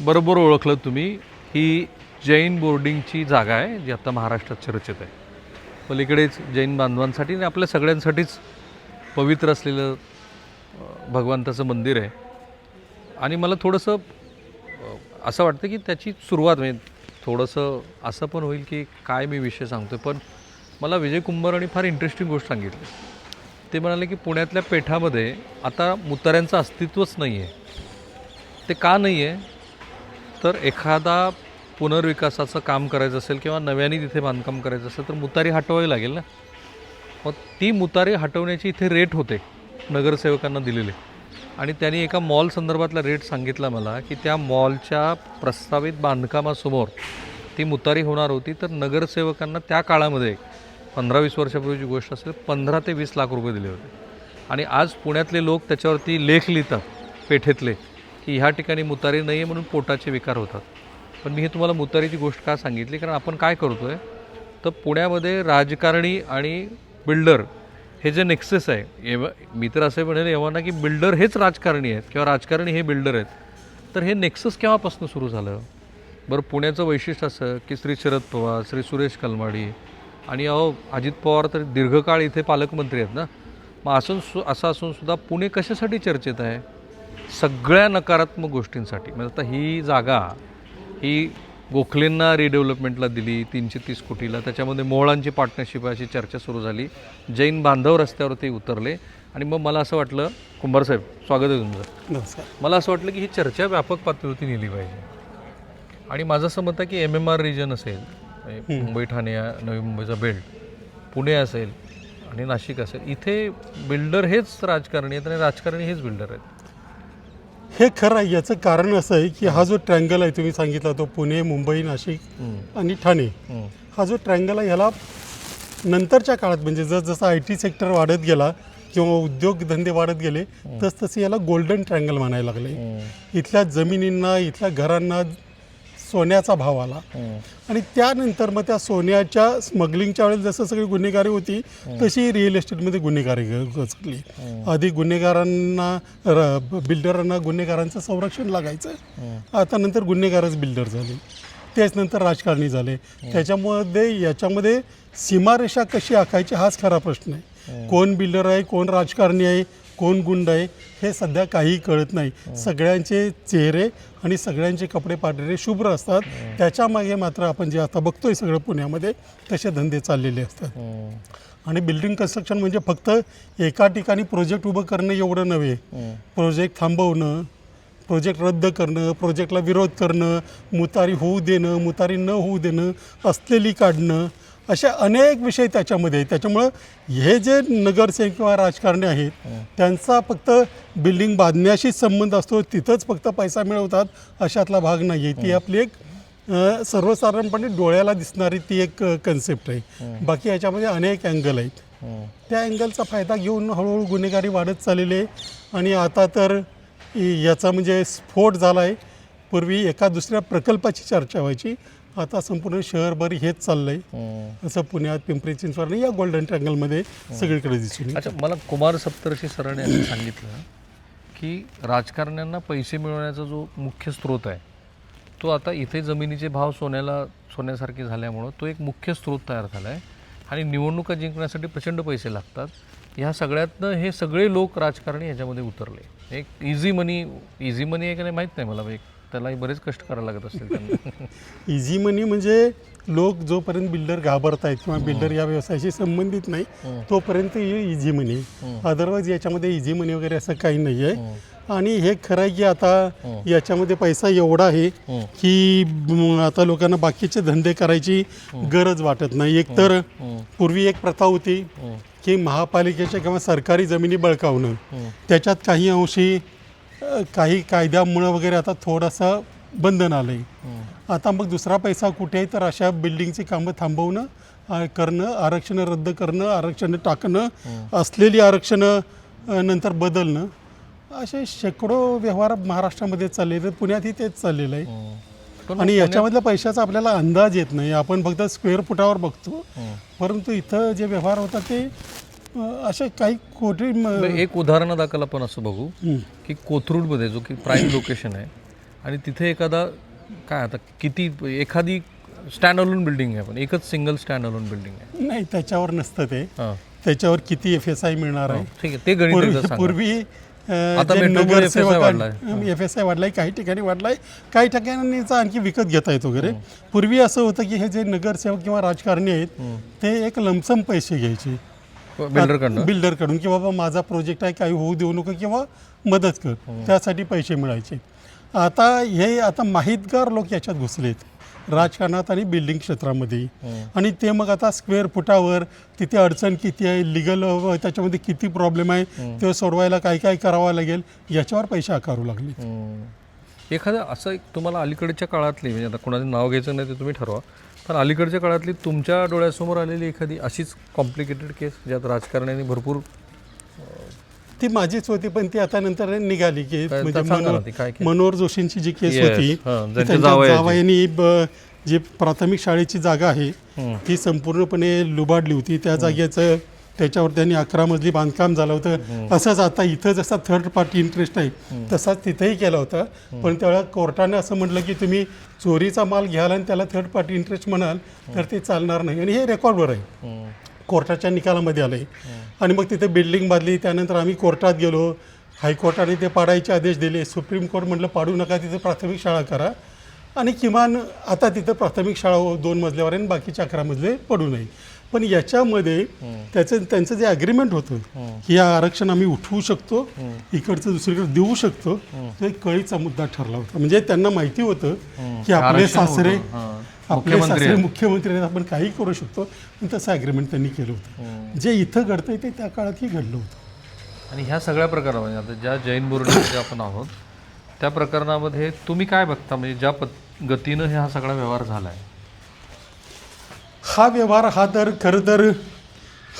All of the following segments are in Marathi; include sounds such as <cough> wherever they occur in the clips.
बरोबर ओळखलं तुम्ही ही जैन बोर्डिंगची जागा आहे जी आता महाराष्ट्रात चर्चेत आहे. पलीकडेच जैन बांधवांसाठी आणि आपल्या सगळ्यांसाठीच पवित्र असलेलं भगवंताचं मंदिर आहे. आणि मला थोडंसं असं वाटतं की त्याची सुरुवात म्हणजे थोडंसं असं पण होईल की काय मी विषय सांगतो पण मला विजय कुंभारांनी फार इंटरेस्टिंग गोष्ट सांगितली. ते म्हणाले की पुण्यातल्या पेठामध्ये आता मुताऱ्यांचं अस्तित्वच नाही आहे ते का नाही आहे तर एखादा पुनर्विकासाचं काम करायचं असेल किंवा नव्याने तिथे बांधकाम करायचं असेल तर मुतारी हटवावी लागेल ना? मग ती मुतारी हटवण्याची इथे रेट होते नगरसेवकांना दिलेले. आणि त्यांनी एका मॉल संदर्भातला रेट सांगितला मला की त्या मॉलच्या प्रस्तावित बांधकामासमोर ती मुतारी होणार होती तर नगरसेवकांना त्या काळामध्ये पंधरा वीस वर्षापूर्वीची गोष्ट असेल पंधरा ते वीस लाख रुपये दिले होते. आणि आज पुण्यातले लोक त्याच्यावरती लेख लिहितात पेठेतले. की ह्या ठिकाणी मुतारी नाही आहे म्हणून पोटाचे विकार होतात. पण मी हे तुम्हाला मुतारीची गोष्ट का सांगितली? कारण आपण काय करतो आहे तर पुण्यामध्ये राजकारणी आणि बिल्डर हे जे नेक्सेस आहे एव मी तर असं म्हणेल एव्हा की बिल्डर हेच राजकारणी आहेत किंवा राजकारणी हे बिल्डर आहेत. तर हे नेक्सस केव्हापासून सुरू झालं? बरं पुण्याचं वैशिष्ट्य असं की श्री शरद पवार श्री सुरेश कलमाडी आणि अहो अजित पवार तर दीर्घकाळ इथे पालकमंत्री आहेत ना? मग असून सु असं असून सुद्धा पुणे कशासाठी चर्चेत आहे? सगळ्या नकारात्मक गोष्टींसाठी. म्हणजे आता ही जागा ही गोखलेंना रिडेव्हलपमेंटला दिली तीनशे तीस कोटीला त्याच्यामध्ये मोहळांची पार्टनरशिप अशी चर्चा सुरू झाली. जैन बांधव रस्त्यावरती उतरले. आणि मग मला असं वाटलं कुंभार साहेब स्वागत आहे तुमचं. नमस्कार. मला असं वाटलं की ही चर्चा व्यापक पातळीवरती नेली पाहिजे. आणि माझं असं मत आहे की एम एम आर रिजन असेल म्हणजे मुंबई ठाणे नवी मुंबईचा बेल्ट पुणे असेल आणि नाशिक असेल इथे बिल्डर हेच राजकारणी आहेत आणि राजकारणी हेच बिल्डर आहेत. हे खरं आहे याचं कारण असं आहे की हा जो ट्रँगल आहे तुम्ही सांगितला तो पुणे मुंबई नाशिक आणि ठाणे. हा जो ट्रँगल आहे ह्याला नंतरच्या काळात म्हणजे जस जसं आय टी सेक्टर वाढत गेला किंवा उद्योगधंदे वाढत गेले तस तसे याला गोल्डन ट्रँगल म्हणायला लागले. इथल्या जमिनींना इथल्या घरांना सोन्याचा भाव आला. आणि त्यानंतर मग त्या सोन्याच्या स्मगलिंगच्या वेळेस जसं सगळी गुन्हेगारी होती तशी रिअल एस्टेटमध्ये गुन्हेगारी गचकली आधी गुन्हेगारांना बिल्डरांना गुन्हेगारांचं संरक्षण लागायचं. आता नंतर गुन्हेगारच बिल्डर झाले. तेच नंतर राजकारणी झाले. त्याच्यामध्ये याच्यामध्ये सीमारेषा कशी आखायची हाच खरा प्रश्न आहे. कोण बिल्डर आहे कोण राजकारणी आहे कोण गुंड आहे हे सध्या काही कळत नाही. सगळ्यांचे चेहरे आणि सगळ्यांचे कपडे पांढरे शुभ्र असतात. त्याच्यामागे मात्र आपण जे आता बघतोय सगळं पुण्यामध्ये तसे धंदे चाललेले असतात. आणि बिल्डिंग कन्स्ट्रक्शन म्हणजे फक्त एका ठिकाणी प्रोजेक्ट उभं करणं एवढं नव्हे. प्रोजेक्ट थांबवणं प्रोजेक्ट रद्द करणं प्रोजेक्टला विरोध करणं मुतारी होऊ देणं मुतारी न होऊ देणं असलेली काढणं असे अनेक विषय त्याच्यामध्ये आहेत. त्याच्यामुळं हे जे नगरसेवक किंवा राजकारणी आहेत त्यांचा फक्त बिल्डिंग बांधण्याशीच संबंध असतो तिथंच फक्त पैसा मिळवतात अशातला भाग नाही आहे. ती आपली एक सर्वसाधारणपणे डोळ्याला दिसणारी ती एक कन्सेप्ट आहे. बाकी याच्यामध्ये अनेक अँगल आहेत. त्या अँगलचा फायदा घेऊन हळूहळू गुन्हेगारी वाढत चाललेली आहे. आणि आता तर याचा म्हणजे स्फोट झाला आहे पूर्वी एका दुसऱ्या प्रकल्पाची चर्चा व्हायची. आता संपूर्ण शहरभर हेच चाललं आहे असं पुण्यात पिंपरी चिंचवड या गोल्डन ट्रँगलमध्ये सगळीकडे दिसून. अच्छा मला कुमार सप्तर्षी सरांनी असं सांगितलं की राजकारण्यांना पैसे मिळवण्याचा जो मुख्य स्रोत आहे तो आता इथे जमिनीचे भाव सोन्याला सोन्यासारखे झाल्यामुळं तो एक मुख्य स्रोत तयार झाला आहे आणि निवडणुका जिंकण्यासाठी प्रचंड पैसे लागतात. ह्या सगळ्यातनं हे सगळे लोक राजकारणी ह्याच्यामध्ये उतरले. एक इझी मनी इझी मनी आहे का नाही माहीत नाही मला एक त्यालाही बरेच कष्ट करायला लागत असतील त्यांना. <laughs> इझी मनी म्हणजे लोक जोपर्यंत बिल्डर घाबरत आहेत किंवा बिल्डर या व्यवसायाशी संबंधित नाही तोपर्यंत हे इझी मनी अदरवाईज याच्यामध्ये इझी मनी वगैरे असं काही नाही आहे आणि हे खरं आहे की आता याच्यामध्ये पैसा एवढा आहे की म, आता लोकांना बाकीचे धंदे करायची गरज वाटत नाही. एकतर पूर्वी एक प्रथा होती की महापालिकेच्या किंवा सरकारी जमिनी बळकावणं. त्याच्यात काही अंशी अ, काही कायद्यामुळं वगैरे आता थोडंसं बंधन आलं आहे आता मग दुसरा पैसा कुठे आहे? तर अशा बिल्डिंगची कामं थांबवणं अ, करणं आरक्षणं रद्द करणं आरक्षणं टाकणं असलेली आरक्षणं अ, नंतर बदलणं असे शेकडो व्यवहार महाराष्ट्रामध्ये चाललेले आहेत. पुण्यातही तेच चाललेलं आहे. पण आणि याच्यामधल्या पैशाचा आपल्याला अंदाज येत नाही. आपण फक्त स्क्वेअर फुटावर बघतो. परंतु इथं जे व्यवहार होतात ते असे काही म- एक उदाहरण दाखल आपण असं बघू. की कोथरूडमध्ये जो की प्राईम लोकेशन आहे आणि तिथे एखादा काय आता किती एखादी स्टँड अलोन बिल्डिंग आहे पण एकच सिंगल स्टँड अलोन बिल्डिंग आहे. नाही त्याच्यावर नसतं ते. हां. त्याच्यावर किती एफ एस आय मिळणार आहे? ठीक आहे. ते गणित पूर्वी. एफ एस आय वाढलाय. काही ठिकाणी वाढलाय. काही ठिकाणीचा आणखी विकत घेता येत वगैरे. पूर्वी असं होतं की हे जे नगरसेवक किंवा राजकारणी आहेत ते एक लमसम पैसे घ्यायचे. बिल्डरकडनं? बिल्डरकडून की बाबा माझा प्रोजेक्ट आहे काही होऊ देऊ नको किंवा मदत कर. त्यासाठी पैसे मिळायचे. आता हे आता माहितगार लोक याच्यात घुसलेत. राजकारणात आणि बिल्डिंग क्षेत्रामध्ये. आणि ते मग आता स्क्वेअर फुटावर तिथे अडचण किती आहे लिगल त्याच्यामध्ये किती प्रॉब्लेम आहे ते सोडवायला काय काय करावं लागेल याच्यावर पैसे आकारू लागले. एखादं असं एक तुम्हाला अलीकडच्या काळातली म्हणजे आता कोणाचं नाव घ्यायचं नाही ते तुम्ही ठरवा. पण अलीकडच्या काळातली तुमच्या डोळ्यासमोर आलेली एखादी अशीच कॉम्प्लिकेटेड केस ज्यात राजकारण्याने भरपूर ती माझीच होती पण ती आता नंतर निघाली की काय- म्हणजे सांगा ना मनोहर ती काय केस? मनोहर जोशींची जी केस Yes, होती हां, त्यांच्या जावयाची. जावयानी ब- जी प्राथमिक शाळेची जागा आहे. ती संपूर्णपणे लुबाडली होती त्या जागेचं त्याच्यावर त्यांनी अकरा मजली बांधकाम झालं होतं. असंच आता इथं जसा थर्ड पार्टी इंटरेस्ट आहे तसाच तिथेही केला होता. पण त्यावेळेला कोर्टाने असं म्हटलं की तुम्ही चोरीचा माल घ्याल आणि त्याला थर्ड पार्टी इंटरेस्ट म्हणाल तर ते चालणार नाही. आणि हे रेकॉर्डवर आहे. कोर्टाच्या निकालामध्ये आलं आणि मग तिथे बिल्डिंग बांधली. त्यानंतर आम्ही कोर्टात गेलो. हायकोर्टाने ते पाडायचे आदेश दिले. सुप्रीम कोर्ट म्हटलं पाडू नका तिथे प्राथमिक शाळा करा. आणि किमान आता तिथं प्राथमिक शाळा हो- दोन मजल्यावर आहे आणि बाकीचे अकरा मजले पडू नये. पण याच्यामध्ये त्याचं त्यांचं जे अग्रीमेंट होतं की या आरक्षण आम्ही उठवू शकतो इकडचं दुसरीकडे देऊ शकतो. तो एक कळीचा मुद्दा ठरला होता. म्हणजे त्यांना माहिती होतं की आपले सासरे. आपले सासरे. मुख्यमंत्री आहेत आपण काही करू शकतो. पण तसं ॲग्रीमेंट त्यांनी केलं होतं. जे इथं घडतंय ते त्या काळातही घडलं होतं. आणि ह्या सगळ्या प्रकारामध्ये आता ज्या जैन बोर्डमध्ये आपण आहोत त्या प्रकरणामध्ये तुम्ही काय बघता? म्हणजे ज्या पद गतीनं हा सगळा व्यवहार झाला आहे हा व्यवहार हा तर खरं तर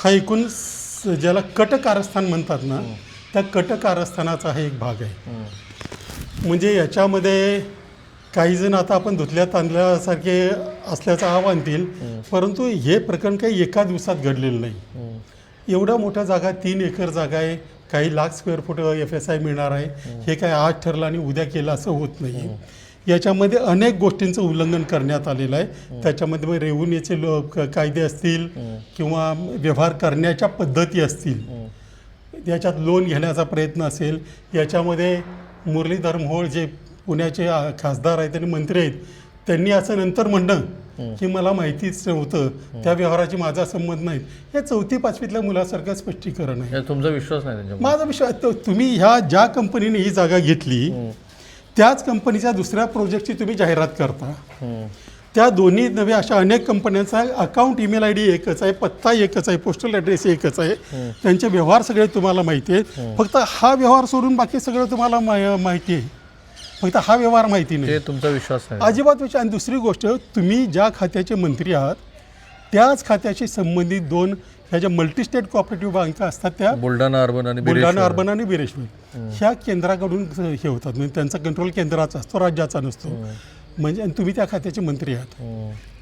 हा एकूण स- ज्याला कट कारस्थान म्हणतात ना त्या कट कारस्थानाचा हा एक भाग आहे. म्हणजे याच्यामध्ये काही जण आता आपण धुतल्या तांदळासारखे असल्याचं आव्हान देईल परंतु हे प्रकरण काही एका दिवसात घडलेलं नाही. एवढा मोठा जागा तीन एकर जागा आहे काही lakh square foot F S I मिळणार आहे हे काय आज ठरलं आणि उद्या केलं असं होत नाही याच्यामध्ये अनेक गोष्टींचं उल्लंघन करण्यात आलेलं आहे. त्याच्यामध्ये मग रेव्हन्यूचे कायदे असतील किंवा व्यवहार करण्याच्या पद्धती असतील. याच्यात लोन घेण्याचा प्रयत्न असेल. याच्यामध्ये मुरलीधर मोहोळ जे पुण्याचे खासदार आहेत आणि मंत्री आहेत त्यांनी असं नंतर म्हणणं की मला माहितीच नव्हतं. त्या व्यवहाराची माझा संबंध नाही. हे चौथी पाचवीतल्या मुलासारखं स्पष्टीकरण आहे. तुमचा विश्वास नाही माझा विश्वास तुम्ही ह्या ज्या कंपनीने ही जागा घेतली त्याच कंपनीच्या दुसऱ्या प्रोजेक्टची तुम्ही जाहिरात करता. त्या दोन्ही नव्हे अशा अनेक कंपन्यांचा अकाउंट ईमेल आय डी एकच आहे पत्ता एकच आहे पोस्टल ॲड्रेस एकच आहे. त्यांचे व्यवहार सगळे तुम्हाला माहिती आहेत. फक्त हा व्यवहार सोडून बाकी सगळं तुम्हाला माहिती आहे. फक्त हा व्यवहार माहिती नाही. तुमचा विश्वास नाही. अजिबात विषय आणि दुसरी गोष्ट तुम्ही ज्या खात्याचे मंत्री आहात त्याच खात्याशी संबंधित दोन ह्या ज्या मल्टीस्टेट कोऑपरेटिव्ह बँका असतात त्या बुलढाणा अर्बन आणि बुलढाणा. अर्बन आणि बिरेश्वर ह्या केंद्राकडून हे होतात. म्हणजे त्यांचा कंट्रोल केंद्राचा असतो राज्याचा नसतो. म्हणजे आणि तुम्ही त्या खात्याचे मंत्री आहात.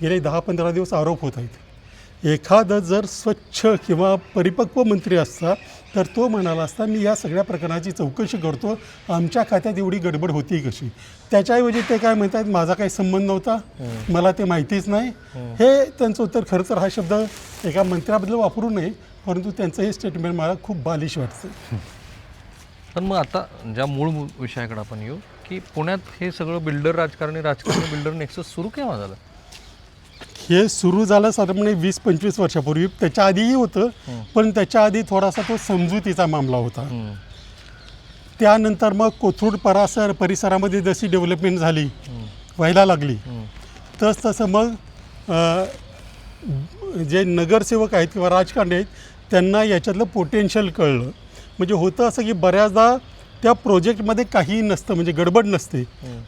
गेले दहा पंधरा दिवस आरोप होत आहेत. एखादं जर स्वच्छ किंवा परिपक्व मंत्री असता तर तो म्हणाला असता मी या सगळ्या प्रकरणाची चौकशी करतो. आमच्या खात्यात एवढी गडबड होती कशी? त्याच्याऐवजी ते काय म्हणतात माझा काही संबंध नव्हता. मला ते माहितीच नाही. हे त्यांचं उत्तर खरं तर हा शब्द एका मंत्र्याबद्दल वापरू नये परंतु त्यांचं हे स्टेटमेंट मला खूप बालिश वाटतं. पण मग आता ज्या मूळ विषयाकडे आपण येऊ की पुण्यात हे सगळं बिल्डर राजकारणी राजकारणी बिल्डर नेक्सस सुरू केव्हा झालं? हे सुरू झालं साधारणपणे वीस पंचवीस वर्षापूर्वी. त्याच्या आधीही होतं पण त्याच्या आधी थोडासा तो समजुतीचा मामला होता. त्यानंतर मग कोथरूड परासर परिसरामध्ये जशी डेव्हलपमेंट झाली व्हायला लागली तस तसं मग जे नगरसेवक आहेत किंवा राजकारणी आहेत त्यांना याच्यातलं पोटेन्शियल कळलं. म्हणजे होतं असं की बऱ्याचदा त्या प्रोजेक्टमध्ये काहीही नसतं म्हणजे गडबड नसते.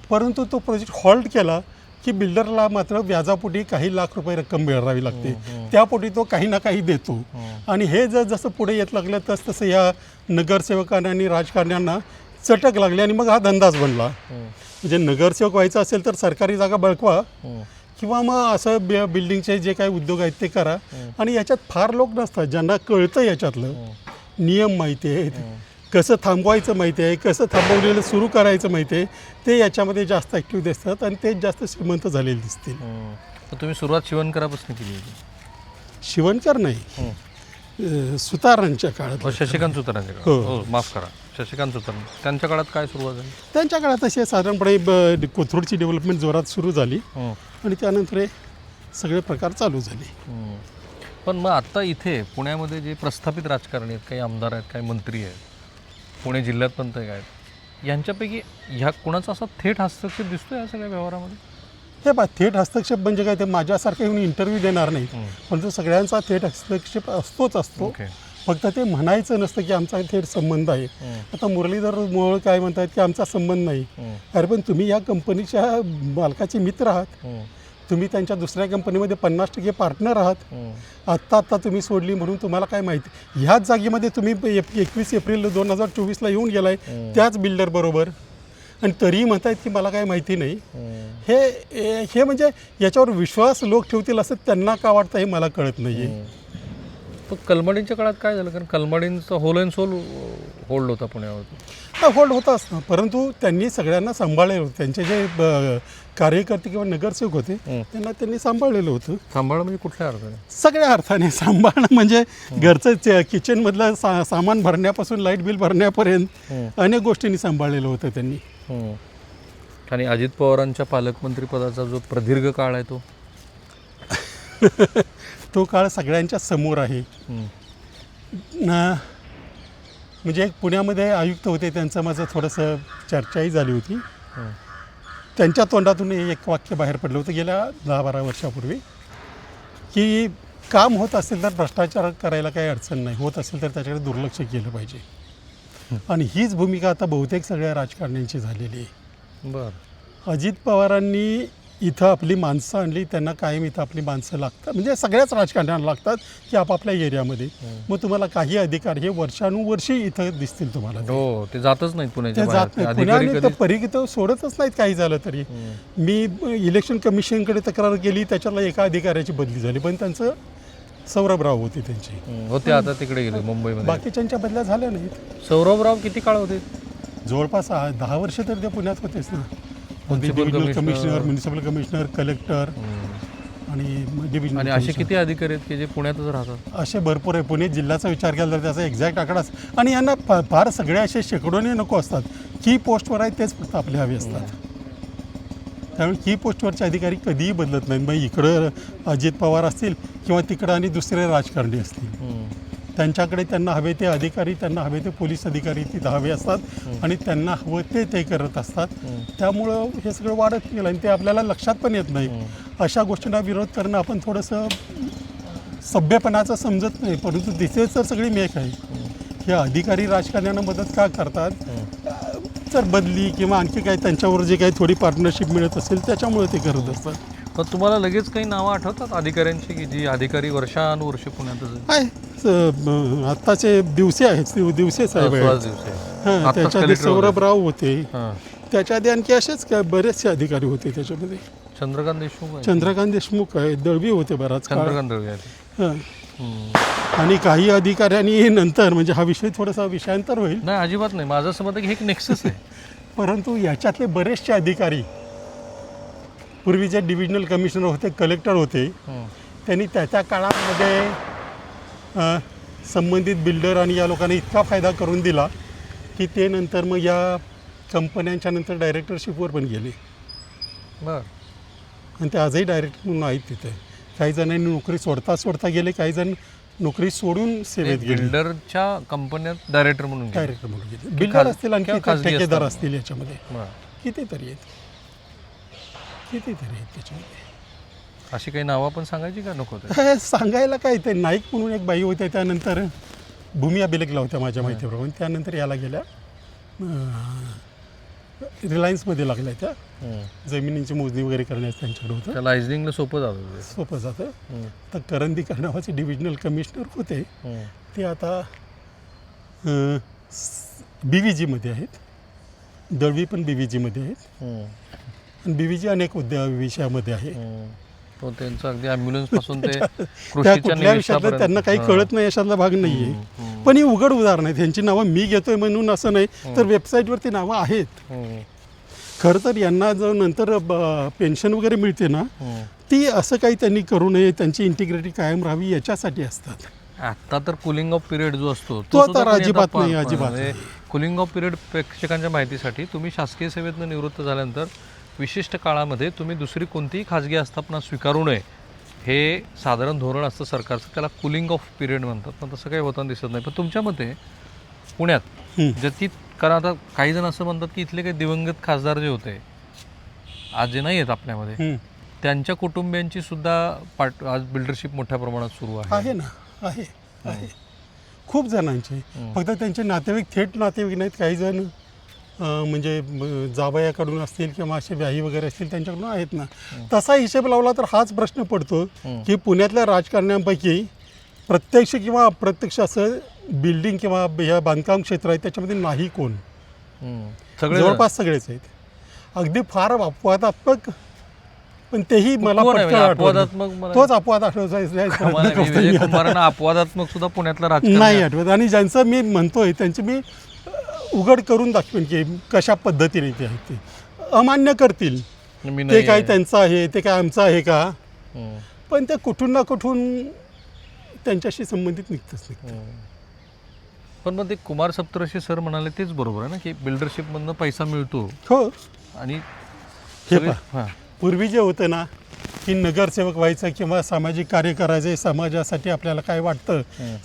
परंतु तो प्रोजेक्ट हॉल्ट केला की बिल्डरला मात्र व्याजापोटी काही लाख रुपये रक्कम मिळवावी लागते. त्यापोटी तो काही ना काही देतो. आणि हे जर जसं पुढे येत लागलं तस तसं या नगरसेवकांना आणि राजकारण्यांना चटक लागली आणि मग हा धंदाच बनला. म्हणजे नगरसेवक व्हायचं असेल तर सरकारी जागा बळकवा. किंवा मग असं बि बिल्डिंगचे जे काही उद्योग आहेत ते करा. आणि याच्यात फार लोक नसतात. ज्यांना कळतं याच्यातलं. नियम माहिती आहेत. कसं थांबवायचं माहिती आहे कसं थांबवलेलं सुरू करायचं माहिती आहे ते याच्यामध्ये जास्त ॲक्टिव्ह दिसतात आणि तेच जास्त श्रीमंत झालेले दिसतील हम्म. तर तुम्ही सुरुवात शिवणकरापासून केली होती शिवणकर नाही. अं, सुतारांच्या काळात हो, शशिकांत सुतारांच्या हो. काळात हो माफ करा शशिकांत सुतार त्यांच्या काळात काय सुरुवात झाली त्यांच्या काळात असे साधारणपणे ब- कोथरूडची डेव्हलपमेंट जोरात सुरू झाली. आणि त्यानंतर हे सगळे प्रकार चालू झाले हम्म. पण मग आत्ता इथे पुण्यामध्ये जे प्रस्थापित राजकारणी आहेत काही आमदार आहेत काही मंत्री आहेत पुणे जिल्ह्यात पण ते आहेत यांच्यापैकी ह्या कुणाचा असा थेट हस्तक्षेप दिसतो या सगळ्या व्यवहारामध्ये हे बा थेट हस्तक्षेप म्हणजे काय ते माझ्यासारखे येऊन इंटरव्ह्यू देणार नाहीत हम्म. परंतु सगळ्यांचा थेट हस्तक्षेप असतोच असतो फक्त ते म्हणायचं नसतं की आमचा थेट संबंध आहे. आता मुरलीधर मोहोळ काय म्हणतात की आमचा संबंध नाही. अरे पण तुम्ही या कंपनीच्या मालकाचे मित्र आहात. तुम्ही त्यांच्या दुसऱ्या कंपनीमध्ये पन्नास टक्के पार्टनर आहात. हम्म. आत्ता आत्ता तुम्ही सोडली म्हणून तुम्हाला काय माहिती? ह्याच जागेमध्ये तुम्ही एक- एकवीस एप्रिल दोन हजार चोवीसला येऊन गेलाय त्याच बिल्डर बरोबर. आणि तरीही म्हणतायत की मला काय माहिती नाही. हे. हे- हे म्हणजे याच्यावर विश्वास लोक ठेवतील असं त्यांना का वाटतं हे मला कळत नाही आहे कलमडींच्या काळात काय झालं? कारण कलमडींचा होल अँड सोल होल्ड होता पुण्यावरती. होल्ड होताच ना परंतु त्यांनी सगळ्यांना सांभाळलेलं होतं त्यांचे जे कार्यकर्ते किंवा नगरसेवक होते. त्यांना त्यांनी सांभाळलेलं होतं सांभाळ म्हणजे कुठल्या अर्थाने सगळ्या अर्थाने सांभाळणं म्हणजे घरचं किचनमधलं सा सामान भरण्यापासून लाइट बिल भरण्यापर्यंत. अनेक गोष्टींनी सांभाळलेलं होतं त्यांनी. आणि अजित पवारांच्या पालकमंत्रीपदाचा जो प्रदीर्घ काळ आहे तो <laughs> तो काळ सगळ्यांच्या समोर आहे. न- म्हणजे एक पुण्यामध्ये आयुक्त होते त्यांचं माझं थोडंसं चर्चाही झाली होती. त्यांच्या तोंडातून एक वाक्य बाहेर पडलं होतं गेल्या दहा बारा वर्षापूर्वी की काम होत असेल तर भ्रष्टाचार करायला काही अडचण नाही. होत असेल तर त्याच्याकडे दुर्लक्ष केलं पाहिजे. आणि हीच भूमिका आता बहुतेक सगळ्या राजकारण्यांची झालेली आहे. बर. अजित पवारांनी इथं आपली माणसं आणली त्यांना कायम इथं आपली माणसं लागतात. म्हणजे सगळ्याच राजकारण्यांना लागतात की आपापल्या एरियामध्ये. मग तुम्हाला काही अधिकार हे वर्षानुवर्षी इथं दिसतील तुम्हाला. हो ते जातच नाहीत पुण्याच्या ते जात नाही पुण्याने तर सोडतच नाहीत काही झालं तरी. मी इलेक्शन कमिशनकडे तक्रार केली त्याच्याला एका अधिकाऱ्याची बदली झाली. पण त्यांचं सौरभराव होते त्यांची. होते आता तिकडे गेले मुंबईमध्ये. बाकीच्यांच्या बदल्या झाल्या नाहीत. सौरभराव किती काळ होते? जवळपास दहा वर्ष तर ते पुण्यात होतेच ना. Divisional. Commissioner. Municipal commissioner collector आणि डिव्हिजनल आणि असे किती अधिकारी आहेत की जे पुण्यातच राहतात? असे भरपूर आहे. पुणे जिल्ह्याचा विचार केला तर त्याचा एक्झॅक्ट आकडा आणि यांना फार सगळे असे शेकडोने नको असतात. की पोस्टवर आहेत तेच फक्त आपले हवे असतात. त्यामुळे की पोस्टवरचे अधिकारी कधीही बदलत नाहीत. मग इकडं अजित पवार असतील किंवा तिकडं आणि दुसरे राजकारणी असतील. त्यांच्याकडे त्यांना हवे ते अधिकारी त्यांना हवे ते पोलीस अधिकारी तिथं हवे असतात आणि त्यांना हवं ते ते करत असतात. त्यामुळं हे सगळं वाढत गेलं आणि ते आपल्याला लक्षात पण येत नाही. अशा गोष्टींना विरोध करणं आपण थोडंसं सभ्यपणाचं समजत नाही परंतु दिसेच तर सगळी मेक आहे. हे अधिकारी राजकारण्यांना मदत का करतात? जर बदली किंवा आणखी काही त्यांच्यावर जे काही थोडी पार्टनरशिप मिळत असेल त्याच्यामुळे ते करत असतात. पण तुम्हाला लगेच काही नावं आठवतात अधिकाऱ्यांची की जी अधिकारी वर्षानुवर्षे पुण्यातच आहेत? काय स- म- आत्ताचे दिवसे आहेत दिव- दिवसे साहेब आहेत सुहास दिवसे हां आत्ताच त्याच्या आधी collector होते. सौरभराव होते हां. त्याच्या आधी आणखी असेच काय बरेचसे अधिकारी होते त्याच्यामध्ये चंद्रकांत देशमुख आहे. चंद्रकांत देशमुख आहे दळवी होते बराच काळ चंद्रकांत रवी आहेत. हां. हम्म. आणि काही अधिकाऱ्यांनी नंतर म्हणजे हा विषय थोडासा विषयांतर होईल नाही अजिबात नाही माझं असं मत आहे की हे एक नेक्सस आहे <laughs> परंतु याच्यातले बरेचसे अधिकारी पूर्वी जे डिव्हिजनल कमिशनर होते कलेक्टर होते हम्म. त्यांनी त्या त्या काळामध्ये संबंधित बिल्डर आणि या लोकांना इतका फायदा करून दिला की ते नंतर मग या कंपन्यांच्या नंतर डायरेक्टरशिपवर पण गेले बर आणि ते आजही डायरेक्टर म्हणून आहेत तिथे काही जणांनी नोकरी सोडता सोडता गेले काही जण नोकरी सोडून सेवेत गेले बिल्डरच्या कंपन्यात डायरेक्टर म्हणून. डायरेक्टर म्हणून गेले बिल्डर असतील आणखी ठेकेदार. असतील याच्यामध्ये. कितीतरी आहेत कितीतरी आहेत त्याच्यामध्ये अशी काही नावं पण सांगायची का नको ते <laughs> सांगायला काय ते नाईक म्हणून एक बाई होत्या त्यानंतर भूमी अभिलेखला होत्या माझ्या माहितीप्रमाणे त्यानंतर याला गेल्या रिलायन्समध्ये लागल्या त्या हम्म. जमिनीची मोजणी वगैरे करण्यास त्यांच्याकडे होतं त्या लायझनिंगला सोपं जातं ते. सोपं जातं हम्म. तर करंदीकर नावाचे डिव्हिजनल कमिशनर होते हम्म. ते आता बी व्ही जीमध्ये आहेत दळवी पण बी व्ही जीमध्ये आहेत हम्म. आणि बी व्ही जी अनेक उद्या विषयामध्ये आहे हम्म. तो त्यांचं अगदी ॲम्ब्युलन्सपासून ते <laughs> त्या कृषीच्या कुठल्या विषयातलं. त्यांना काही हां. कळत नाही याच्यातला भाग नाही आहे पण ही उघड उदाहरण आहेत ह्यांची नावं मी घेतोय म्हणून असं नाही तर वेबसाईटवरती नावं आहेत खरं तर यांना जर नंतर पेन्शन वगैरे मिळते ना. ती असं काही त्यांनी करू नये त्यांची इंटिग्रिटी कायम राहावी याच्यासाठी असतात आता तर कुलिंग ऑफ पिरियड जो असतो तो तर अजिबात नाही, अजिबात. कुलिंग ऑफ पिरियड प्रेक्षकांच्या माहितीसाठी तुम्ही शासकीय सेवेतनं निवृत्त झाल्यानंतर विशिष्ट काळामध्ये तुम्ही दुसरी कोणतीही खाजगी आस्थापना स्वीकारू नये. हे साधारण धोरण असतं सरकारचं. त्याला कुलिंग ऑफ पिरियड म्हणतात. पण तसं काही होताना दिसत नाही. पण तुमच्या मते पुण्यात. ज्याची कारण आता काही जण असं म्हणतात की इथले काही दिवंगत खासदार जे होते आज जे नाही आहेत आपल्यामध्ये. त्यांच्या कुटुंबियांची सुद्धा पार्ट आज बिल्डरशिप मोठ्या प्रमाणात सुरू आहे. आहे ना. आहे. आहे. खूप जणांचे. फक्त त्यांचे नातेवाईक थेट नातेवाईक नाहीत काही जण. म्हणजे जावयाकडून असतील किंवा असे व्याही वगैरे असतील त्यांच्याकडून आहेत ना. तसा हिशेब लावला तर हाच प्रश्न पडतो. की पुण्यातल्या राजकारण्यांपैकी प्रत्यक्ष किंवा अप्रत्यक्ष असं बिल्डिंग किंवा ह्या बांधकाम क्षेत्र आहे त्याच्यामध्ये नाही कोण. सगळे जवळपास सगळेच आहेत. अगदी फार अपवादात्मक पण तेही मला म्हणजे अपवादात्मक तोच अपवाद आठवत <laughs> अपवादात्मक सुद्धा पुण्यातलं नाही आठवत. आणि ज्यांचं मी म्हणतोय त्यांचे मी उघड करून दाखवेन की कशा पद्धतीने ते आहेत ते अमान्य करतील मी ते नाही काय आहे. त्यांचं आहे ते काय आमचं आहे का हम्म. पण ते कुठून ना कुठून त्यांच्याशी संबंधित निघतच हम्म. पण मग ते कुमार सप्तरशी सर म्हणाले तेच बरोबर आहे ना की बिल्डरशिप मधनं पैसा मिळतो हो आणि हे सगळे- पहा. हां. पूर्वी जे होतं ना की नगरसेवक व्हायचं किंवा सामाजिक कार्य करायचे समाजासाठी आपल्याला काय वाटतं.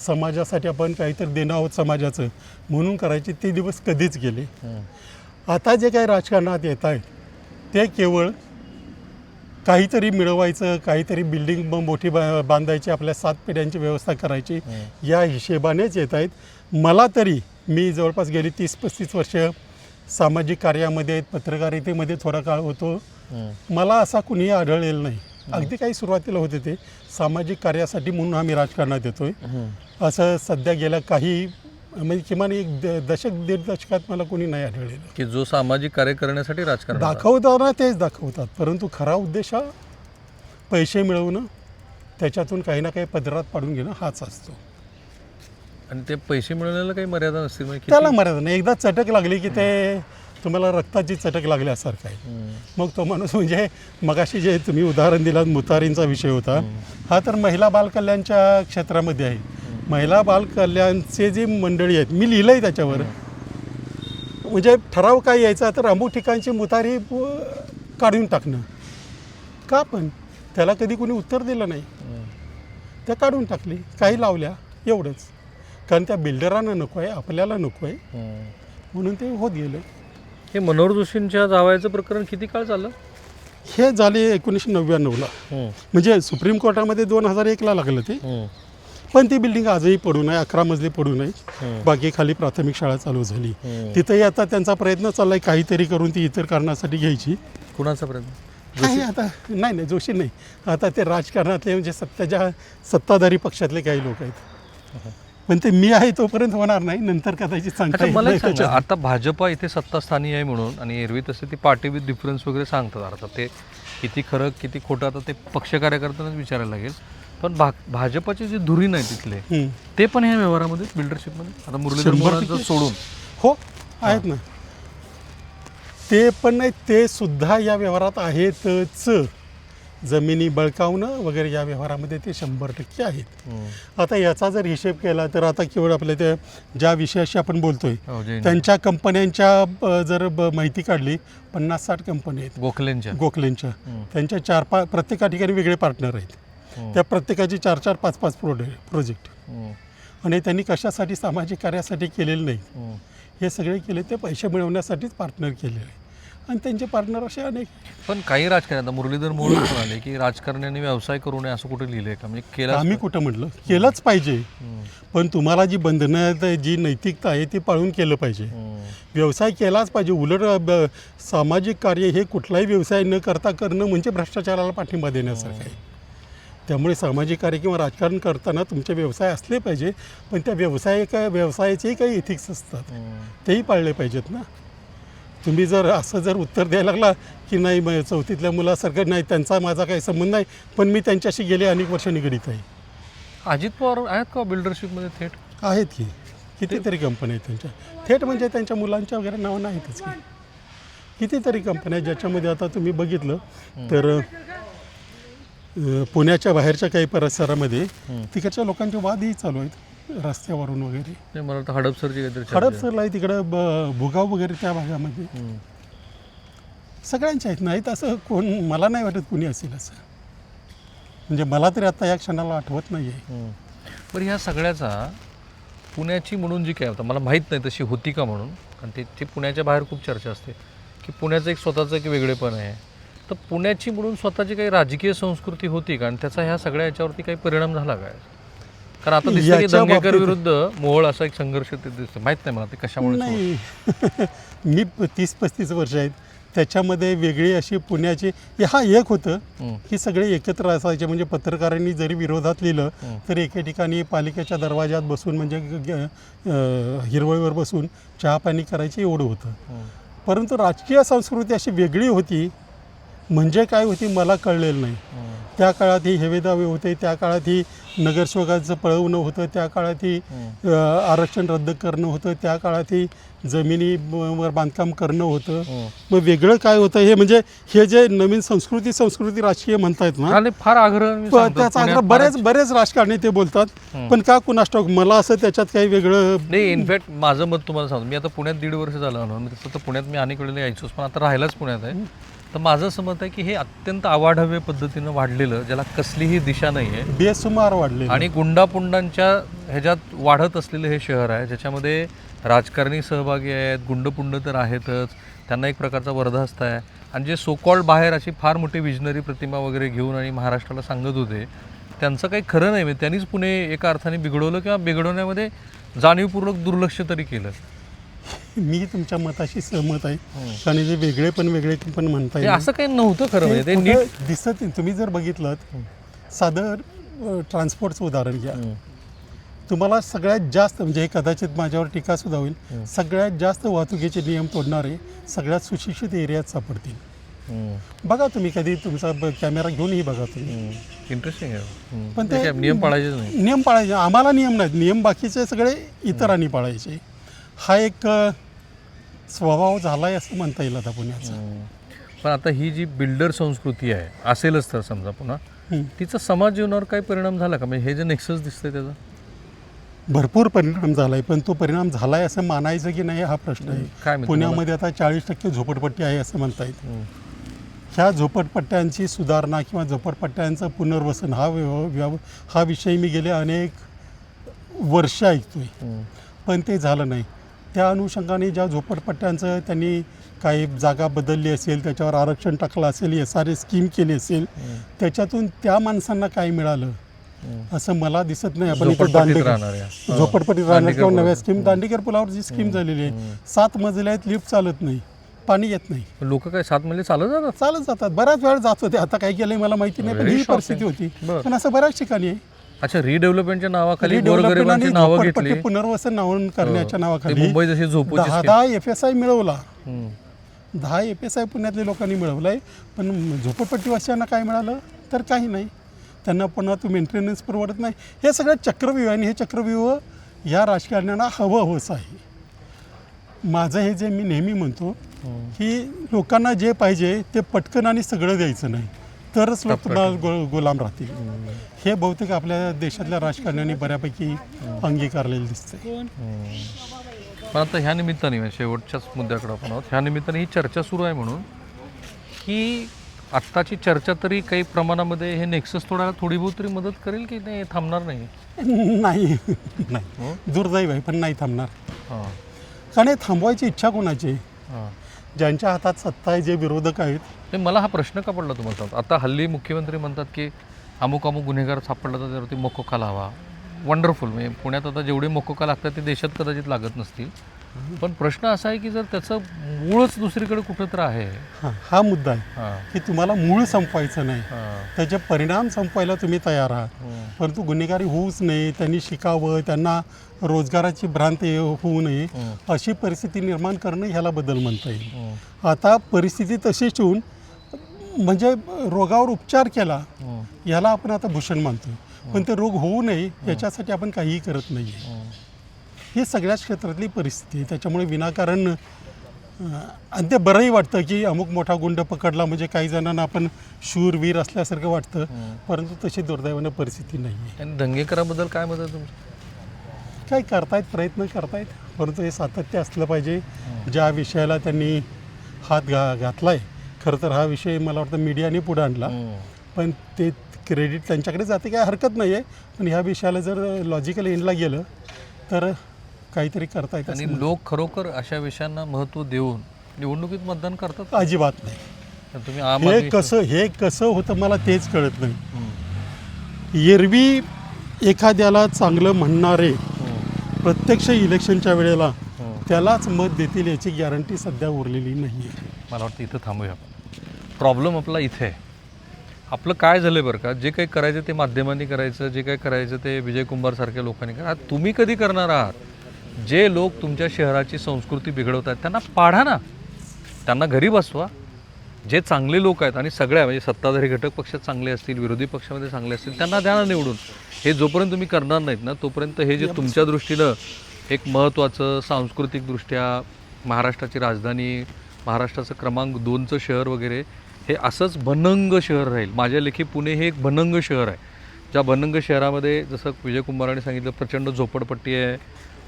समाजासाठी आपण काहीतरी देणं आहोत समाजाचं. म्हणून करायचे ते दिवस कधीच गेले. आता जे काही राजकारणात येत आहेत ते केवळ काहीतरी मिळवायचं काहीतरी बिल्डिंग ब- मोठी बा बांधायची आपल्या सात पिढ्यांची व्यवस्था करायची या हिशेबानेच येत आहेत. मला तरी मी जवळपास गेली तीस पस्तीस वर्ष सामाजिक कार्यामध्ये पत्रकारितेमध्ये थोडा काळ होतो. मला असा कुणीही आढळलेला नाही. अगदी काही सुरुवातीला होते ते. सामाजिक कार्यासाठी म्हणून आम्ही राजकारणात येतोय. असं सध्या गेल्या काही म्हणजे किमान एक दशक दीड दशकात मला कोणी नाही आढळलेलं. की जो सामाजिक कार्य करण्यासाठी राजकारण. दाखवताना तेच दाखवतात. परंतु खरा उद्देश हा पैसे मिळवणं त्याच्यातून काही ना काही पदरात पाडून घेणं हाच असतो. आणि ते पैसे मिळवण्याला काही मर्यादा नसतील म्हणजे किती- त्याला मर्यादा नाही. एकदा चटक लागली की ते तुम्हाला रक्ताची चटक लागल्यासारखं आहे. मग तो माणूस म्हणजे मगाशी जे तुम्ही उदाहरण दिलात मुतारींचा विषय होता. हा तर महिला बालकल्याणच्या क्षेत्रामध्ये आहे. महिला बालकल्याणचे जी मंडळी आहेत मी लिहिलं आहे त्याच्यावर म्हणजे ठराव काय यायचा तर अमुक ठिकाणची मुतारी काढून टाकणं. का पण? त्याला कधी कोणी उत्तर दिलं नाही. त्या काढून टाकली. काही लावल्या. एवढंच. कारण त्या बिल्डरांना नको आहे आपल्याला नको आहे. म्हणून ते होत गेलं. हे मनोहर जोशींच्या जावयाचं प्रकरण किती काळ चाललं हे झाले एकोणीसशे नव्याण्णवला. म्हणजे सुप्रीम कोर्टामध्ये दोन हजार एकला लागलं ते. पण ती बिल्डिंग आजही पडून आहे अकरा मजली आहे हम्म. बाकी खाली प्राथमिक शाळा चालू झाली. तिथंही आता त्यांचा प्रयत्न चाललाय काहीतरी करून ती इतर कारणासाठी घ्यायची. कुणाचा प्रयत्न? काही आता नाही नाही जोशी नाही. आता ते राजकारणातले म्हणजे सत्ताच्या सत्ताधारी पक्षातले काही लोक आहेत. पण ते मी आहे तोपर्यंत होणार नाही नंतर कदाचित सांगता येत मला नाही एक सांगा त्याच्यात. आता भाजपा इथे सत्तास्थानी आहे म्हणून आणि एरवी तसे ती पार्टी विथ डिफरन्स वगैरे सांगतात. अर्थात ते किती खरं किती खोटं आता ते पक्ष कार्यकर्त्यांनाच विचारायला लागेल. पण भा भाजपाचे जे धुरीण आहे तिथले हम्म. ते पण ह्या व्यवहारामध्ये बिल्डरशिपमध्ये आता मुरलीधर शंभर मोहोळांचं टक्के. सोडून. हो आहेत ना. ते पण नाही ते सुद्धा या व्यवहारात आहेतच. जमिनी बळकावणं वगैरे या व्यवहारामध्ये ते शंभर टक्के आहेत आता याचा जर हिशेब केला तर आता केवळ आपल्या त्या ज्या विषयाशी आपण बोलतोय हो. त्यांच्या कंपन्यांच्या जर माहिती काढली पन्नास साठ कंपनी आहेत गोखलेंच्या गोखलेंच्या. त्यांच्या चार पाच प्रत्येका ठिकाणी वेगळे पार्टनर आहेत. त्या प्रत्येकाची चार चार पाच पाच प्रोडे प्रोजेक्ट. आणि त्यांनी कशासाठी सामाजिक कार्यासाठी केलेलं नाही. हे सगळे केले ते पैसे मिळवण्यासाठीच पार्टनर केलेले आहे आणि त्यांचे पार्टनर असे अनेक. पण काही राजकारणी आता मुरलीधर मोहोळ <coughs> म्हणाले की राजकारण्याने व्यवसाय करू नये असं कुठे लिहिलंय का? म्हणजे केला आम्ही कुठं म्हटलं? केलंच पाहिजे. पण तुम्हाला जी बंधनं आहेत, जी नैतिकता आहे ती पाळून केलं पाहिजे. व्यवसाय केलाच पाहिजे. उलट ब- सामाजिक कार्य हे कुठलाही व्यवसाय न करता करणं म्हणजे भ्रष्टाचाराला पाठिंबा देण्यासारखं आहे. त्यामुळे सामाजिक कार्य किंवा राजकारण करताना तुमचे व्यवसाय असले पाहिजे पण त्या व्यवसाय व्यवसायाचेही काही इथिक्स असतात. तेही पाळले पाहिजेत ना? तुम्ही जर असं जर उत्तर द्यायला लागला की नाही मग चौथीतल्या मुलासारखं नाही त्यांचा माझा काही संबंध नाही पण मी त्यांच्याशी गेले अनेक वर्ष निगडीत आहे. अजित पवार आहेत का बिल्डरशिपमध्ये थेट? आहेत की. कितीतरी कंपन्या आहेत त्यांच्या. थेट म्हणजे त्यांच्या मुलांच्या वगैरे नावं नाहीतच की. कितीतरी कंपन्या आहेत ज्याच्यामध्ये आता तुम्ही बघितलं तर पुण्याच्या बाहेरच्या काही परिसरामध्ये तिकडच्या लोकांचे वादही चालू आहेत. रस्त्यावरून वगैरे. नाही मला वाटतं हडपसरची काहीतरी चर्चा आहे. हडपसरला आहे तिकडं ब भुगाव वगैरे त्या भागामध्ये. हम्म. सगळ्यांच्या आहेत नाहीत असं कोण मला नाही वाटत कुणी असेल असं. म्हणजे मला तरी आता या क्षणाला आठवत नाही आहे हम्म. बरं ह्या सगळ्याचा पुण्याची म्हणून जी काय होता मला माहीत नाही तशी होती का म्हणून कारण ते ते पुण्याच्या बाहेर खूप चर्चा असते की पुण्याचं एक स्वतःचं एक वेगळेपण आहे. तर पुण्याची म्हणून स्वतःची काही राजकीय संस्कृती होती का? आणि त्याचा ह्या सगळ्या याच्यावरती काही परिणाम झाला काय? कारण आता दिसतं की याच्या दंगेकर बाबतीत- विरुद्ध मोहोळ असा एक संघर्ष ते दिसतं. माहीत नाही मला ते कशामुळे सुरू नाही. <laughs> मी प- तीस पस्तीस वर्ष आहेत. त्याच्यामध्ये वेगळी अशी पुण्याची हे हा एक होतं. की सगळे एकत्र असायचे. म्हणजे पत्रकारांनी जरी विरोधात लिहिलं. तर एके ठिकाणी पालिकेच्या दरवाजात बसून म्हणजे ग- ग- अं, हिरवळीवर बसून चहा पाणी करायचे एवढं होतं. परंतु राजकीय संस्कृती अशी वेगळी होती. म्हणजे काय होती मला कळलेलं नाही. त्या काळात ही हेवेदावे होते त्या काळात ही नगरसेवकाचं पळवणं होतं त्या काळात ही आरक्षण रद्द करणं होतं त्या काळात ही जमिनीवर बांधकाम करणं होतं. मग वेगळं काय होतं हे म्हणजे हे जे नवीन संस्कृती संस्कृती राजकीय म्हणतायत ना आणि फार आग्रह त्याचा आग्रह बरेच बरेच राजकारणी ते बोलतात. पण का कुणास ठाऊक? मला असं त्याच्यात काही वेगळं नाही इनफॅक्ट माझं मत तुम्हाला सांगतो. मी आता पुण्यात दीड वर्ष झालं तसं तर पुण्यात मी अनेक वेळेला यायचोच पण आता राहायलाच पुण्यात आहे. तर माझं असं मत आहे की हे अत्यंत आवाढव्य पद्धतीनं वाढलेलं ज्याला कसलीही दिशा नाही आहे बेसुमार वाढले आणि गुंडापुंडांच्या ह्याच्यात वाढत असलेलं हे शहर आहे ज्याच्यामध्ये राजकारणी सहभागी आहेत गुंडपुंड तर आहेतच त्यांना एक प्रकारचा वरदास्त आहे. आणि जे सोकॉल्ड बाहेर अशी फार मोठी विजनरी प्रतिमा वगैरे घेऊन आणि महाराष्ट्राला सांगत होते त्यांचं काही खरं नाही म्हणजे त्यांनीच पुणे एका अर्थाने बिघडवलं किंवा बिघडवण्यामध्ये जाणीवपूर्वक दुर्लक्ष तरी केलं. <laughs> मी तुमच्या मताशी सहमत आहे. आणि जे वेगळे पण वेगळे पण म्हणता येईल. असं काही नव्हतं खरं म्हणजे. ते नीट कुठं दिसत नाही. तुम्ही जर बघितलं साधं ट्रान्सपोर्टचं उदाहरण घ्या. तुम्हाला सगळ्यात जास्त म्हणजे हे कदाचित माझ्यावर टीका सुद्धा होईल सगळ्यात जास्त वाहतुकीचे नियम तोडणारे सगळ्यात सुशिक्षित एरियात सापडतील. बघा तुम्ही कधी तुमचा कॅमेरा घेऊनही बघा तुम्ही. इंटरेस्टिंग आहे. पण ते नियम पाळायचेच नाही. नियम पाळायचे. आम्हाला नियम नाहीत. नियम बाकीचे सगळे इतरांनी पाळायचे. हा एक स्वभाव झाला आहे असं म्हणता येईल आता पुण्याचा. पण आता ही जी बिल्डर संस्कृती आहे असेलच तर समजा पुन्हा. तिचा समाज जीवनावर काही परिणाम झाला का? म्हणजे हे जे नेक्सस दिसतंय त्याचा? भरपूर परिणाम झालाय पण तो परिणाम झालाय असं मानायचं की नाही हा प्रश्न काय आहे पुण्यामध्ये आता चाळीस टक्के झोपडपट्टी आहे असं म्हणता येईल. हम्म. ह्या झोपडपट्ट्यांची सुधारणा किंवा झोपडपट्ट्यांचं पुनर्वसन हा व्यव व्यव हा विषय मी गेले अनेक वर्ष ऐकतोय. हम्म. पण ते झालं नाही. त्या अनुषंगाने ज्या झोपडपट्ट्यांचं त्यांनी काही जागा बदलली असेल त्याच्यावर आरक्षण टाकलं असेल एस आर ए स्कीम केली असेल त्याच्यातून त्या माणसांना काय मिळालं. असं मला दिसत नाही. आपण झोपडपट्टीत दांडेकर. झोपडपट्टीत राहणार किंवा नव्या. स्कीम दांडेकर पुलावर जी स्कीम झालेली आहे सात मजले आहेत लिफ्ट चालत नाही पाणी येत नाही. लोक काय सात म्हणजे चालत जातात? चालत जातात. बऱ्याच वेळ जात होते. आता काय केलंय मला माहिती नाही पण ही. परिस्थिती होती. पण असं बऱ्याच ठिकाणी आहे. अच्छा रिडेव्हलपमेंटच्या नावाखाली गोरगरिबांची झोपडपट्टी घेतली. पुनर्वसन नावून करण्याच्या ते नावाखाली मुंबई जशी झोपूची दहा एफ एस आय मिळवला. दहा एफ एस आय पुण्यातल्या लोकांनी मिळवलाय. पण झोपडपट्टीवासियांना काय मिळालं? तर काही नाही. त्यांना पुन्हा तो मेंटेनन्स परवडत नाही. हे सगळं चक्रव्यूह आणि हे चक्रव्यूह या राजकारण्यांना हवं हवंच आहे. माझं हे जे मी नेहमी म्हणतो. की लोकांना जे पाहिजे ते पटकन आणि सगळं द्यायचं नाही. तरच लोक गो गोलाम राहतील. हे बहुतेक आपल्या देशातल्या राजकारण्यांनी बऱ्यापैकी अंगीकारलेलं दिसतंय. पण आता ह्या निमित्ताने म्हणजे शेवटच्याच मुद्द्याकडे आपण आहोत ह्या निमित्ताने ही चर्चा सुरू आहे म्हणून की आत्ताची चर्चा तरी काही प्रमाणामध्ये हे नेक्सस तोडायला थोडी बहुत तरी मदत करेल की नाही थांबणार नाही? नाही. नाही दुर्दैव आहे पण नाही थांबणार. हां. कारण हे थांबवायची इच्छा कोणाची? आहे? हां. ज्यांच्या हातात सत्ता आहे जे विरोधक आहेत. नाही मला हा प्रश्न का पडला तुम्हाला सांगतो? आता हल्ली मुख्यमंत्री म्हणतात की अमुक अमुक गुन्हेगार सापडला तर त्यावरती मोकोका लावा वंडरफुल म्हणजे पुण्यात आता जेवढे मोकोका लागतात ते देशात कदाचित लागत नसतील. पण प्रश्न असा आहे की जर त्याचं मूळच दुसरीकडे कुठं तर आहे हा हा मुद्दा आहे हां की तुम्हाला मूळ संपवायचं नाही हां त्याचे परिणाम संपवायला तुम्ही तयार आहात हम्म. परंतु गुन्हेगारी होऊच नये त्यांनी शिकावं त्यांना रोजगाराची भ्रांत होऊ नये हम्म. अशी परिस्थिती निर्माण करणं ह्याला बदल म्हणता येईल हम्म. आता परिस्थिती तशीच होऊन म्हणजे रोगावर उपचार केला हम्म. याला आपण आता भूषण मानतो पण ते रोग होऊ नये याच्यासाठी आपण काहीही करत नाही. ही सगळ्याच क्षेत्रातली परिस्थिती आहे. त्याच्यामुळे विनाकारण आणि ते बरंही वाटतं की अमुक मोठा गुंड पकडला म्हणजे काही जणांना आपण शूरवीर असल्यासारखं वाटतं. परंतु तशी दुर्दैवानं परिस्थिती नाही आहे. आणि दंगेकराबद्दल काय आहे तुमचं? काय करतायत प्रयत्न करतायत. परंतु हे सातत्य असलं पाहिजे. ज्या विषयाला त्यांनी हात घा घातला आहे खरं तर हा विषय मला वाटतं मीडियाने पुढे आणला. पण ते क्रेडिट त्यांच्याकडे जाते काय हरकत नाही आहे पण ह्या विषयाला जर लॉजिकल एंडला गेलं तर काहीतरी करता येतं आणि लोक खरोखर अशा विषयांना महत्त्व देऊन निवडणुकीत मतदान करतात? अजिबात नाही. तर तुम्ही आम हे आदमी कसं हे कसं होतं मला तेच कळत नाही. एरवी एखाद्याला चांगलं म्हणणारे. प्रत्यक्ष इलेक्शनच्या वेळेला. त्यालाच मत देतील याची गॅरंटी सध्या उरलेली नाही आहे मला वाटतं इथं थांबूया आपण. प्रॉब्लेम आपला इथे आहे. आपलं काय झालं बरं का? जे काही करायचं ते माध्यमांनी करायचं जे काही करायचं ते विजय कुंभारसारख्या लोकांनी करा. तुम्ही कधी करणार आहात? जे लोक तुमच्या शहराची संस्कृती बिघडवत आहेत त्यांना पाढा ना. त्यांना घरी बसवा. जे चांगले लोक आहेत आणि सगळ्या म्हणजे सत्ताधारी घटक पक्षात चांगले असतील विरोधी पक्षामध्ये चांगले असतील त्यांना द्या ना निवडून. हे जोपर्यंत तुम्ही करणार नाहीत ना तोपर्यंत हे जे तुमच्या दृष्टीनं एक महत्त्वाचं सांस्कृतिकदृष्ट्या महाराष्ट्राची राजधानी महाराष्ट्राचं क्रमांक दोनचं शहर वगैरे हे असंच बनंग शहर राहील. माझ्या लेखी पुणे हे एक बनंग शहर आहे. ज्या बनंग शहरामध्ये जसं विजय कुंभारांनी सांगितलं प्रचंड झोपडपट्टी आहे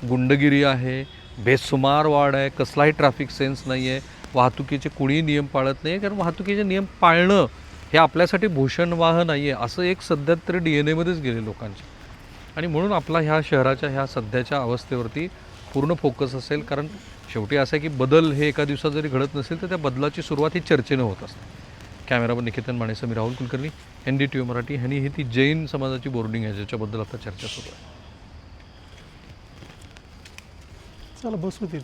गुंडगिरी आहे बेसुमार वाढ आहे कसलाही ट्रॅफिक सेन्स नाही आहे वाहतुकीचे कुणीही नियम पाळत नाही कारण वाहतुकीचे नियम पाळणं हे आपल्यासाठी भूषणवाह नाही आहे असं एक सध्या तरी डी एन एमध्येच गेले लोकांच्या आणि म्हणून आपला ह्या शहराच्या ह्या सध्याच्या अवस्थेवरती पूर्ण फोकस असेल कारण शेवटी असं आहे की बदल हे एका दिवसात जरी घडत नसेल तर त्या बदलाची सुरुवात ही चर्चेनं होत असते. कॅमेरावर निकेतन माणेसं मी Rahul Kulkarni N D T V Marathi ह्यांनी ही ती जैन समाजाची बोर्डिंग आहे ज्याच्याबद्दल आता चर्चा सुरू आहे. चला बसू ते